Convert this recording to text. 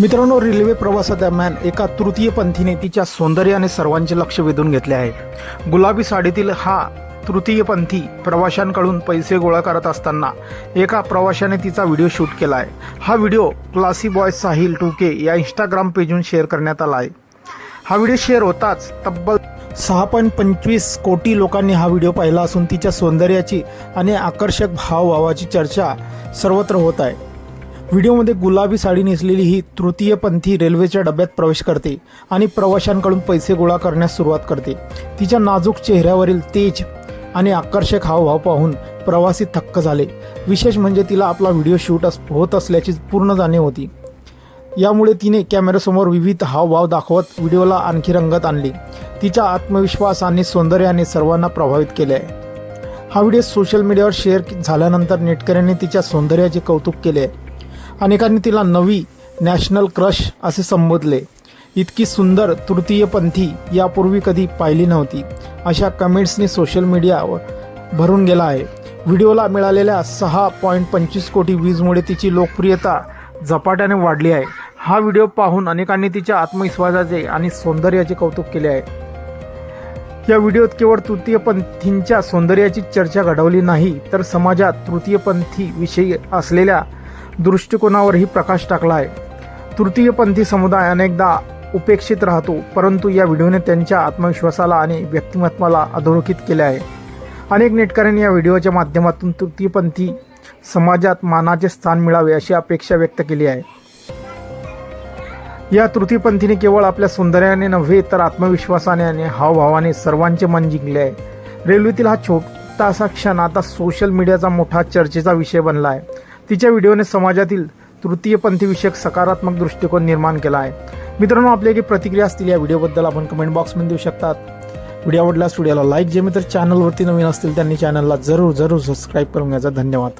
मित्रांनो रेल्वे प्रवासादरम्यान एका तृतीयपंथीने तिच्या सौंदर्याने सर्वांचे लक्ष वेधून घेतले आहे. गुलाबी साडीतील हा तृतीयपंथी प्रवाशांकडून पैसे गोळा करत असताना एका प्रवाशाने तिचा व्हिडिओ शूट केला आहे. हा video classy boy Sahil Tukey या इंस्टाग्राम पेजून शेअर करण्यात आला आहे. हा व्हिडिओ शेअर होताच तब्बल सहा पॉईंट पंचवीस कोटी लोकांनी हा व्हिडिओ पाहिला असून तिच्या सौंदर्याची आणि आकर्षक भावभावाची चर्चा सर्वत्र होत आहे. व्हिडिओमध्ये गुलाबी साडी नेसलेली ही तृतीयपंथी रेल्वेच्या डब्यात प्रवेश करते आणि प्रवाशांकडून पैसे गोळा करण्यास सुरुवात करते. तिच्या नाजूक चेहऱ्यावरील तेज आणि आकर्षक हावभाव पाहून प्रवासी थक्क झाले. विशेष म्हणजे तिला आपला व्हिडिओ शूट अस होत असल्याची पूर्ण जाणीव होती. यामुळे तिने कॅमेऱ्यासमोर विविध हावभाव दाखवत व्हिडिओला आणखी रंगत आणली. तिच्या आत्मविश्वास आणि सौंदर्याने सर्वांना प्रभावित केले आहे. हा व्हिडिओ सोशल मीडियावर शेअर झाल्यानंतर नेटकऱ्यांनी तिच्या सौंदर्याचे कौतुक केले आहे. अनेकांनी तिला नवी नॅशनल क्रश असे संबोधले. इतकी सुंदर तृतीयपंथी यापूर्वी कधी पाहिली नव्हती. अशा कमेंट्सनी सोशल मीडियावर भरून गेला आहे. व्हिडिओला मिळालेल्या सहा पॉईंट पंचवीस कोटी व्ह्यूजमुळे तिची लोकप्रियता झपाट्याने वाढली आहे. हा व्हिडिओ पाहून अनेकांनी तिच्या आत्मविश्वासाचे आणि सौंदर्याचे कौतुक केले आहे. या व्हिडिओत केवळ तृतीयपंथींच्या सौंदर्याची चर्चा घडवली नाही तर समाजात तृतीयपंथी विषयी असलेल्या दृष्टिकोनावरही प्रकाश टाकला आहे तृतीयपंथी समुदाय अनेकदा उपेक्षित राहतो परंतु या व्हिडिओने त्यांच्या आत्मविश्वासाला आणि व्यक्तिमत्वाला अधोरेखित केले आहे. अनेक नेटकऱ्यांनी या व्हिडिओच्या माध्यमातून तृतीयपंथी समाजात मानाचे स्थान मिळावे अशी अपेक्षा व्यक्त केली आहे. या तृतीयपंथीने केवळ आपल्या सौंदर्याने नव्हे तर आत्मविश्वासाने आणि हावभावाने सर्वांचे मन जिंकले आहे. रेल्वेतील हा छोटासा क्षण आता सोशल मीडियाचा मोठा चर्चेचा विषय बनला आहे. तिच्या व्हिडिओने समाजातील तृतीयपंथीविषयक सकारात्मक दृष्टिकोन निर्माण केला आहे. मित्रांनो आपली एक प्रतिक्रिया असतील या व्हिडिओबद्दल आपण कमेंट बॉक्समध्ये देऊ शकतात. व्हिडिओ आवडल्यास व्हिडिओला लाईक जे मित्र चॅनलवरती नवीन असतील त्यांनी चॅनलला जरूर जरूर सबस्क्राईब करून घ्यायचा. धन्यवाद.